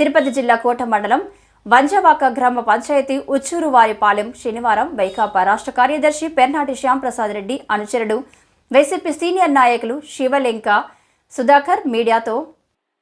తిరుపతి జిల్లా కోట మండలం వంజవాక గ్రామ పంచాయతీ ఉచ్చూరువారిపాలెం శనివారం వైకాపా రాష్ట్ర కార్యదర్శి పెర్నాటి శ్యాంప్రసాద్ రెడ్డి అనుచరుడు. వైసీపీ సీనియర్ నాయకులు శివలింక సుధాకర్ మీడియాతో.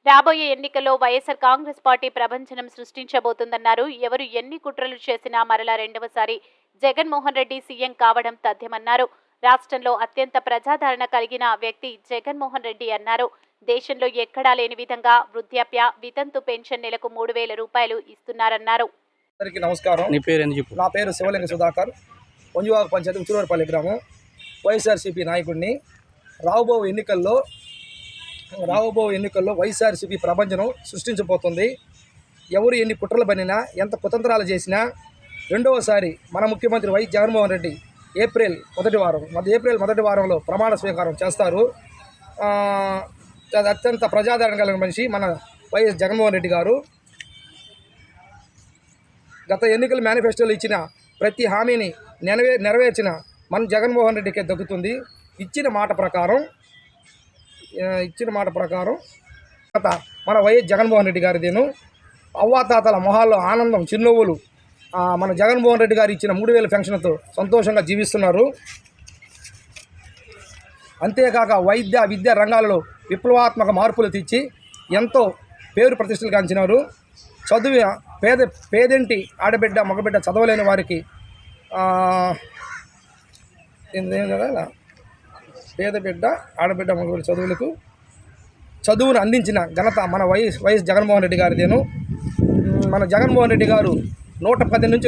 రాబోయే ఎన్నికల్లో వైఎస్ఆర్ కాంగ్రెస్ పార్టీ ప్రపంచనం సృష్టించబోతుందన్నారు. ఎవరు ఎన్ని కుట్రలు చేసినా మరలా రెండవసారి జగన్మోహన్ రెడ్డి సీఎం కావడం తథ్యమన్నారు. రాష్ట్రంలో అత్యంత ప్రజాదరణ కలిగిన వ్యక్తి జగన్మోహన్ రెడ్డి అన్నారు. దేశంలో ఎక్కడా లేని విధంగా వృద్ధాప్య వితంతు పెన్షన్ నెలకు మూడు వేల రూపాయలు ఇస్తున్నారన్నారు. అందరికీ నమస్కారం. నీ పేరు చెప్పు? నా పేరు శివలింగ సుధాకర్. పొంజువాక పంచాయతీ ఉచురూరుపల్లి గ్రామం. వైఎస్ఆర్సీపీ నాయకుడిని. రాబో ఎన్నికల్లో రాబో ఎన్నికల్లో వైఎస్ఆర్సీపీ ప్రపంచం సృష్టించబోతుంది. ఎవరు ఎన్ని కుట్రలు పనినా ఎంత కుతంత్రాలు చేసినా రెండవసారి మన ముఖ్యమంత్రి వై జగన్మోహన్ రెడ్డి ఏప్రిల్ మొదటి వారం ఏప్రిల్ మొదటి వారంలో ప్రమాణ స్వీకారం చేస్తారు. అత్యంత ప్రజాదరణ కలిగిన మనిషి మన వైఎస్ జగన్మోహన్ రెడ్డి గారు. గత ఎన్నికల మేనిఫెస్టోలో ఇచ్చిన ప్రతి హామీని నెరవే నెరవేర్చిన మన జగన్మోహన్ రెడ్డికే దక్కుతుంది. ఇచ్చిన మాట ప్రకారం ఇచ్చిన మాట ప్రకారం గత మన వైఎస్ జగన్మోహన్ రెడ్డి గారిదేను అవ్వాతాతల మొహాల్లో ఆనందం చిరునవ్వులు మన జగన్మోహన్ రెడ్డి గారు ఇచ్చిన మూడు వేల పెన్షన్తో సంతోషంగా జీవిస్తున్నారు. అంతేకాక వైద్య విద్యా రంగాలలో విప్లవాత్మక మార్పులు తెచ్చి ఎంతో పేరు ప్రతిష్టలు గాంచినారు. చదువు పేద పేదింటి ఆడబిడ్డ మగబిడ్డ చదవలేని వారికి కదా పేద బిడ్డ ఆడబిడ్డ మగబిడ్డ చదువులకు చదువును అందించిన ఘనత మన వైఎస్ వైఎస్ జగన్మోహన్ రెడ్డి గారిదేను. మన జగన్మోహన్ రెడ్డి గారు నూట పది నుంచి